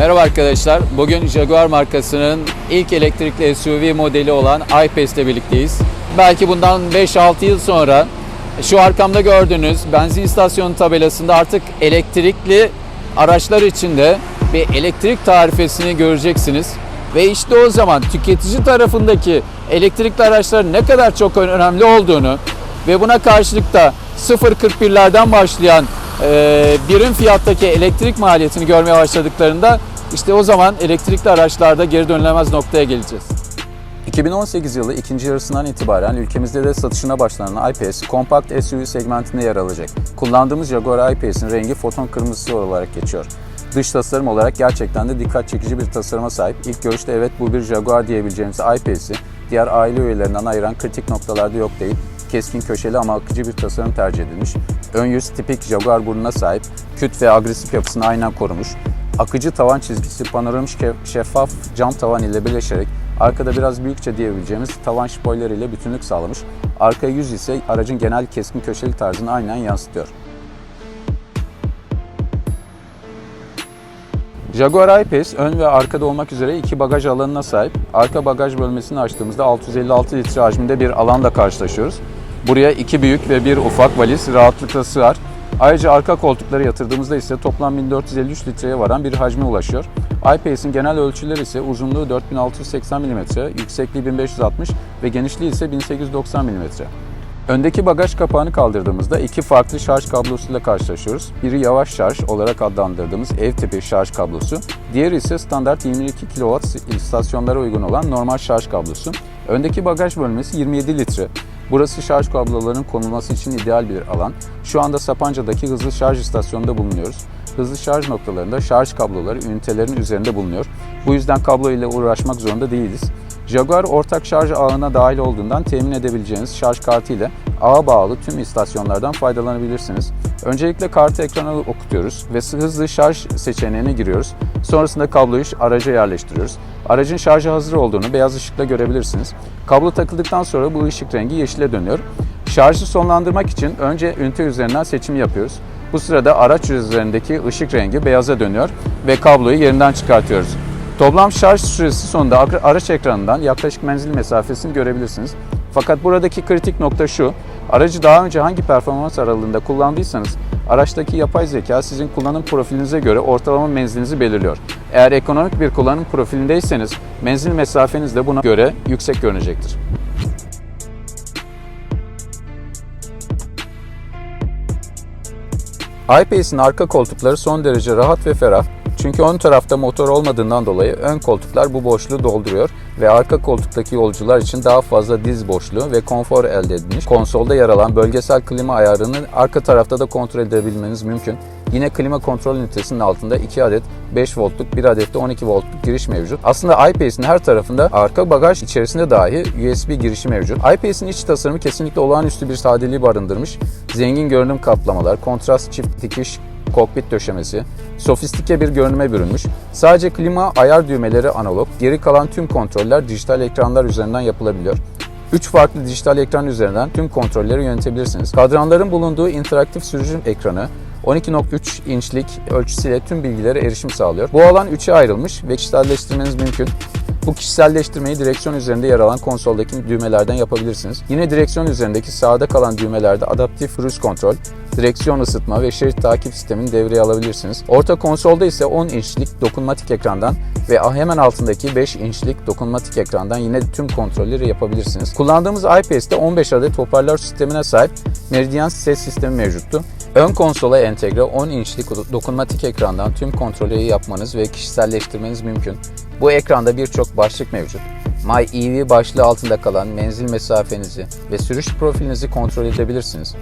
Merhaba arkadaşlar. Bugün Jaguar markasının ilk elektrikli SUV modeli olan I-Pace ile birlikteyiz. Belki bundan 5-6 yıl sonra şu arkamda gördüğünüz benzin istasyonu tabelasında artık elektrikli araçlar içinde bir elektrik tarifesini göreceksiniz. Ve işte o zaman tüketici tarafındaki elektrikli araçların ne kadar çok önemli olduğunu ve buna karşılık da 0.41'lerden başlayan e, birim fiyattaki elektrik maliyetini görmeye başladıklarında işte o zaman elektrikli araçlarda geri dönülemez noktaya geleceğiz. 2018 yılı ikinci yarısından itibaren ülkemizde de satışına başlanan I-Pace kompakt SUV segmentinde yer alacak. Kullandığımız Jaguar I-Pace'in rengi foton kırmızısı olarak geçiyor. Dış tasarım olarak gerçekten de dikkat çekici bir tasarıma sahip. İlk görüşte evet bu bir Jaguar diyebileceğimiz I-Pace'i diğer aile üyelerinden ayıran kritik noktalarda yok değil keskin köşeli ama akıcı bir tasarım tercih edilmiş. Ön yüz tipik Jaguar burnuna sahip, küt ve agresif yapısını aynen korumuş. Akıcı tavan çizgisi panoramik şeffaf cam tavan ile birleşerek arkada biraz büyükçe diyebileceğimiz tavan spoiler ile bütünlük sağlamış. Arka yüz ise aracın genel keskin köşeli tarzını aynen yansıtıyor. Jaguar I-Pace ön ve arkada olmak üzere iki bagaj alanına sahip. Arka bagaj bölmesini açtığımızda 656 litre hacminde bir alanla karşılaşıyoruz. Buraya iki büyük ve bir ufak valiz rahatlıkla sığar. Ayrıca arka koltukları yatırdığımızda ise toplam 1453 litreye varan bir hacme ulaşıyor. I-Pace'in genel ölçüleri ise uzunluğu 4680 mm, yüksekliği 1560 ve genişliği ise 1890 mm. Öndeki bagaj kapağını kaldırdığımızda iki farklı şarj kablosuyla karşılaşıyoruz. Biri yavaş şarj olarak adlandırdığımız ev tipi şarj kablosu, diğeri ise standart 22 kW istasyonlara uygun olan normal şarj kablosu. Öndeki bagaj bölmesi 27 litre. Burası şarj kablolarının konulması için ideal bir alan. Şu anda Sapanca'daki hızlı şarj istasyonunda bulunuyoruz. Hızlı şarj noktalarında şarj kabloları ünitelerin üzerinde bulunuyor. Bu yüzden kablo ile uğraşmak zorunda değiliz. Jaguar ortak şarj ağına dahil olduğundan temin edebileceğiniz şarj kartı ile ağa bağlı tüm istasyonlardan faydalanabilirsiniz. Öncelikle kartı ekrana okutuyoruz ve hızlı şarj seçeneğine giriyoruz. Sonrasında kabloyu araca yerleştiriyoruz. Aracın şarja hazır olduğunu beyaz ışıkla görebilirsiniz. Kablo takıldıktan sonra bu ışık rengi yeşile dönüyor. Şarjı sonlandırmak için önce ünite üzerinden seçim yapıyoruz. Bu sırada araç üzerindeki ışık rengi beyaza dönüyor ve kabloyu yerinden çıkartıyoruz. Toplam şarj süresi sonunda araç ekranından yaklaşık menzil mesafesini görebilirsiniz. Fakat buradaki kritik nokta şu, aracı daha önce hangi performans aralığında kullandıysanız araçtaki yapay zeka sizin kullanım profilinize göre ortalama menzilinizi belirliyor. Eğer ekonomik bir kullanım profilindeyseniz menzil mesafeniz de buna göre yüksek görünecektir. I-Pace'in arka koltukları son derece rahat ve ferah. Çünkü ön tarafta motor olmadığından dolayı ön koltuklar bu boşluğu dolduruyor ve arka koltuktaki yolcular için daha fazla diz boşluğu ve konfor elde edilmiş. Konsolda yer alan bölgesel klima ayarını arka tarafta da kontrol edebilmeniz mümkün. Yine klima kontrol ünitesinin altında 2 adet 5 voltluk, 1 adet de 12 voltluk giriş mevcut. Aslında I-Pace'in her tarafında arka bagaj içerisinde dahi USB girişi mevcut. I-Pace'in iç tasarımı kesinlikle olağanüstü bir sadeliği barındırmış. Zengin görünüm kaplamalar, kontrast çift dikiş kokpit döşemesi, sofistike bir görünüme bürünmüş. Sadece klima ayar düğmeleri analog, geri kalan tüm kontroller dijital ekranlar üzerinden yapılabiliyor. 3 farklı dijital ekran üzerinden tüm kontrolleri yönetebilirsiniz. Kadranların bulunduğu interaktif sürücü ekranı 12.3 inçlik ölçüsüyle tüm bilgilere erişim sağlıyor. Bu alan 3'e ayrılmış ve kişiselleştirmeniz mümkün. Bu kişiselleştirmeyi direksiyon üzerinde yer alan konsoldaki düğmelerden yapabilirsiniz. Yine direksiyon üzerindeki sağda kalan düğmelerde adaptif cruise kontrol, direksiyon ısıtma ve şerit takip sistemini devreye alabilirsiniz. Orta konsolda ise 10 inçlik dokunmatik ekrandan ve hemen altındaki 5 inçlik dokunmatik ekrandan yine tüm kontrolleri yapabilirsiniz. Kullandığımız iPace'de 15 adet hoparlör sistemine sahip Meridian ses sistemi mevcuttu. Ön konsola entegre 10 inçlik dokunmatik ekrandan tüm kontrolleri yapmanız ve kişiselleştirmeniz mümkün. Bu ekranda birçok başlık mevcut. My EV başlığı altında kalan menzil mesafenizi ve sürüş profilinizi kontrol edebilirsiniz.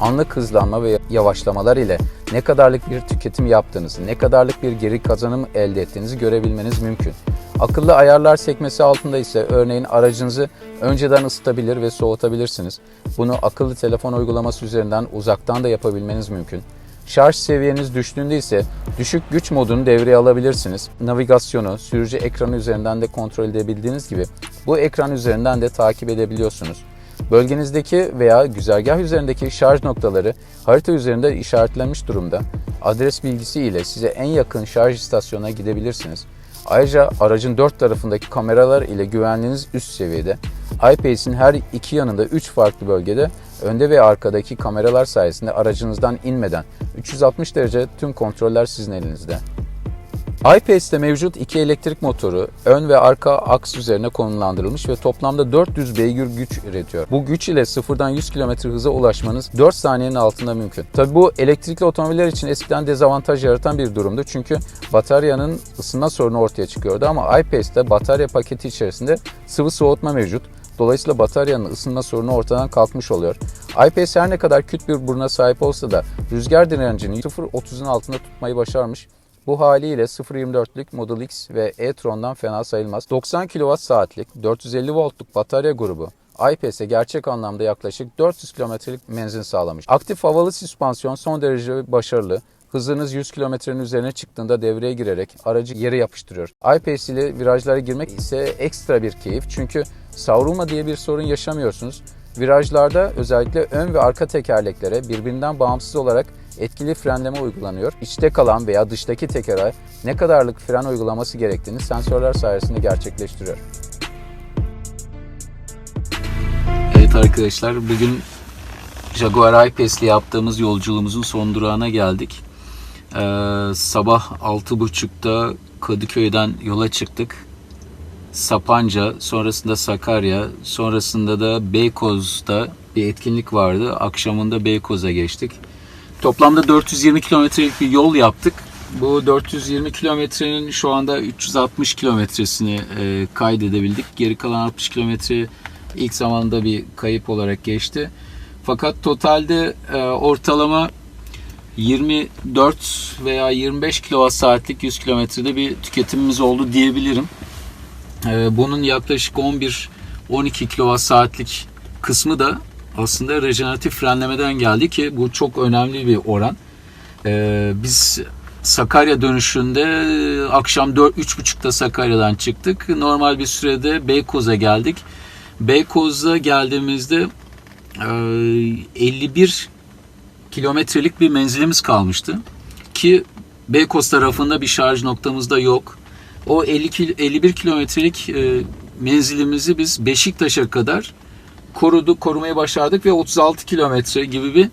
Anlık hızlanma ve yavaşlamalar ile ne kadarlık bir tüketim yaptığınızı, ne kadarlık bir geri kazanım elde ettiğinizi görebilmeniz mümkün. Akıllı ayarlar sekmesi altında ise örneğin aracınızı önceden ısıtabilir ve soğutabilirsiniz. Bunu akıllı telefon uygulaması üzerinden uzaktan da yapabilmeniz mümkün. Şarj seviyeniz düştüğünde ise düşük güç modunu devreye alabilirsiniz. Navigasyonu sürücü ekranı üzerinden de kontrol edebildiğiniz gibi bu ekran üzerinden de takip edebiliyorsunuz. Bölgenizdeki veya güzergah üzerindeki şarj noktaları harita üzerinde işaretlenmiş durumda. Adres bilgisi ile size en yakın şarj istasyonuna gidebilirsiniz. Ayrıca aracın dört tarafındaki kameralar ile güvenliğiniz üst seviyede. iPace'in her iki yanında 3 farklı bölgede önde ve arkadaki kameralar sayesinde aracınızdan inmeden 360 derece tüm kontroller sizin elinizde. iPace'te mevcut iki elektrik motoru ön ve arka aks üzerine konumlandırılmış ve toplamda 400 beygir güç üretiyor. Bu güç ile sıfırdan 100 km hıza ulaşmanız 4 saniyenin altında mümkün. Tabi bu elektrikli otomobiller için eskiden dezavantaj yaratan bir durumdu çünkü bataryanın ısınma sorunu ortaya çıkıyordu ama iPace'te batarya paketi içerisinde sıvı soğutma mevcut. Dolayısıyla bataryanın ısınma sorunu ortadan kalkmış oluyor. iPace her ne kadar küt bir buruna sahip olsa da rüzgar direncini 0.30'un altında tutmayı başarmış. Bu haliyle 0.24'lük Model X ve e-tron'dan fena sayılmaz. 90 kWh saatlik 450 voltluk batarya grubu iPace'e gerçek anlamda yaklaşık 400 kilometrelik menzil sağlamış. Aktif havalı süspansiyon son derece başarılı. Hızınız 100 kilometrenin üzerine çıktığında devreye girerek aracı yere yapıştırıyor. iPace ile virajlara girmek ise ekstra bir keyif çünkü savrulma diye bir sorun yaşamıyorsunuz. Virajlarda özellikle ön ve arka tekerleklere birbirinden bağımsız olarak etkili frenleme uygulanıyor. İçte kalan veya dıştaki tekere ne kadarlık fren uygulaması gerektiğini sensörler sayesinde gerçekleştiriyor. Evet arkadaşlar bugün Jaguar I-Pace ile yaptığımız yolculuğumuzun son durağına geldik. Ee, sabah 6.30'da Kadıköy'den yola çıktık. Sapanca, sonrasında Sakarya, sonrasında da Beykoz'da bir etkinlik vardı. Akşamında Beykoz'a geçtik. Toplamda 420 kilometrelik bir yol yaptık. Bu 420 kilometrenin şu anda 360 kilometresini e, kaydedebildik. Geri kalan 60 kilometre ilk zamanda bir kayıp olarak geçti. Fakat totalde e, ortalama 24 veya 25 kWh saatlik 100 kilometrede bir tüketimimiz oldu diyebilirim. E, bunun yaklaşık 11-12 kWh saatlik kısmı da aslında rejeneratif frenlemeden geldi ki bu çok önemli bir oran. E, biz Sakarya dönüşünde akşam 4 3.30'da Sakarya'dan çıktık. Normal bir sürede Beykoz'a geldik. Beykoz'a geldiğimizde e, 51 kilometrelik bir menzilimiz kalmıştı. Ki Beykoz tarafında bir şarj noktamız da yok. O 50 kil- 51 kilometrelik e, menzilimizi biz Beşiktaş'a kadar koruduk, korumayı başardık ve 36 kilometre gibi bir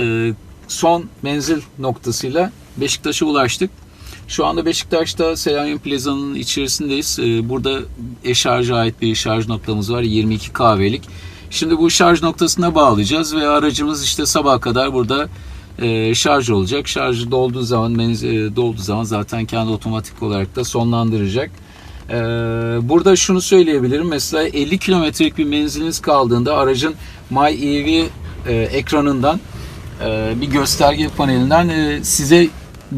e, son menzil noktasıyla Beşiktaş'a ulaştık. Şu anda Beşiktaş'ta Selanik Plaza'nın içerisindeyiz. E, burada e-şarja ait bir şarj noktamız var. 22 kahvelik. Şimdi bu şarj noktasına bağlayacağız ve aracımız işte sabaha kadar burada e, şarj olacak. Şarjı dolduğu zaman, menzil e, dolduğu zaman zaten kendi otomatik olarak da sonlandıracak. Ee, burada şunu söyleyebilirim. Mesela 50 kilometrelik bir menziliniz kaldığında aracın MyEV e, ekranından e, bir gösterge panelinden e, size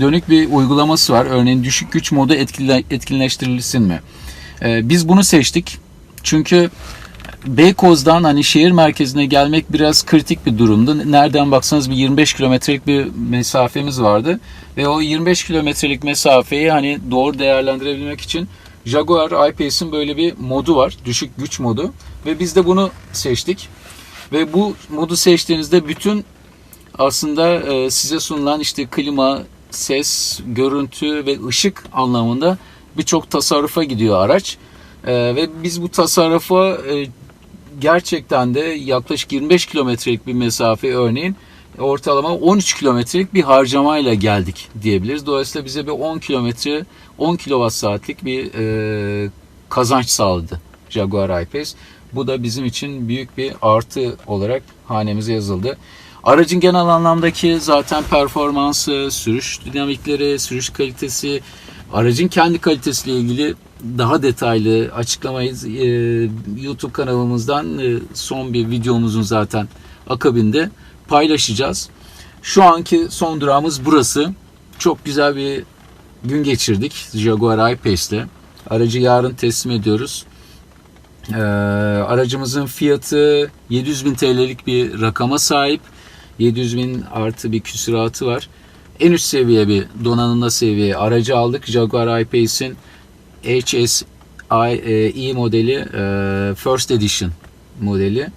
dönük bir uygulaması var. Örneğin düşük güç modu etkile, etkinleştirilsin mi? E, biz bunu seçtik. Çünkü Beykoz'dan hani şehir merkezine gelmek biraz kritik bir durumdu. Nereden baksanız bir 25 kilometrelik bir mesafemiz vardı. Ve o 25 kilometrelik mesafeyi hani doğru değerlendirebilmek için Jaguar I-Pace'in böyle bir modu var. Düşük güç modu. Ve biz de bunu seçtik. Ve bu modu seçtiğinizde bütün aslında e, size sunulan işte klima, ses, görüntü ve ışık anlamında birçok tasarrufa gidiyor araç. E, ve biz bu tasarrufa e, gerçekten de yaklaşık 25 kilometrelik bir mesafe örneğin ortalama 13 kilometrelik bir harcamayla geldik diyebiliriz. Dolayısıyla bize bir 10 kilometre 10 kilowatt saatlik bir e, kazanç sağladı Jaguar I-Pace. Bu da bizim için büyük bir artı olarak hanemize yazıldı. Aracın genel anlamdaki zaten performansı, sürüş dinamikleri, sürüş kalitesi, aracın kendi kalitesiyle ilgili daha detaylı açıklamayı e, YouTube kanalımızdan e, son bir videomuzun zaten akabinde paylaşacağız. Şu anki son durağımız burası. Çok güzel bir gün geçirdik Jaguar I-Pace'te. Aracı yarın teslim ediyoruz. Ee, aracımızın fiyatı 700 bin TL'lik bir rakama sahip. 700 bin artı bir küsuratı var. En üst seviye bir donanımda seviye aracı aldık. Jaguar I-Pace'in HSI e, modeli e, First Edition modeli.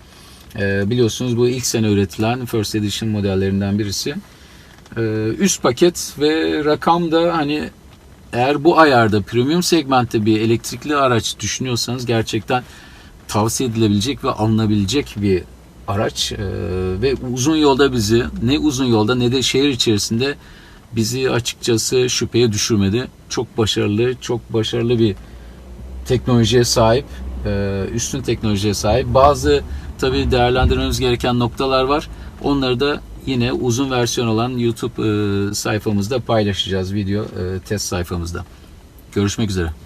Ee, biliyorsunuz bu ilk sene üretilen First Edition modellerinden birisi. Üst paket ve rakam da hani eğer bu ayarda premium segmentte bir elektrikli araç düşünüyorsanız gerçekten tavsiye edilebilecek ve alınabilecek bir araç Ee, ve uzun yolda bizi ne uzun yolda ne de şehir içerisinde bizi açıkçası şüpheye düşürmedi. Çok başarılı, çok başarılı bir teknolojiye sahip, e, üstün teknolojiye sahip. Bazı tabii değerlendirmemiz gereken noktalar var. Onları da yine uzun versiyon olan YouTube e, sayfamızda paylaşacağız video e, test sayfamızda. Görüşmek üzere.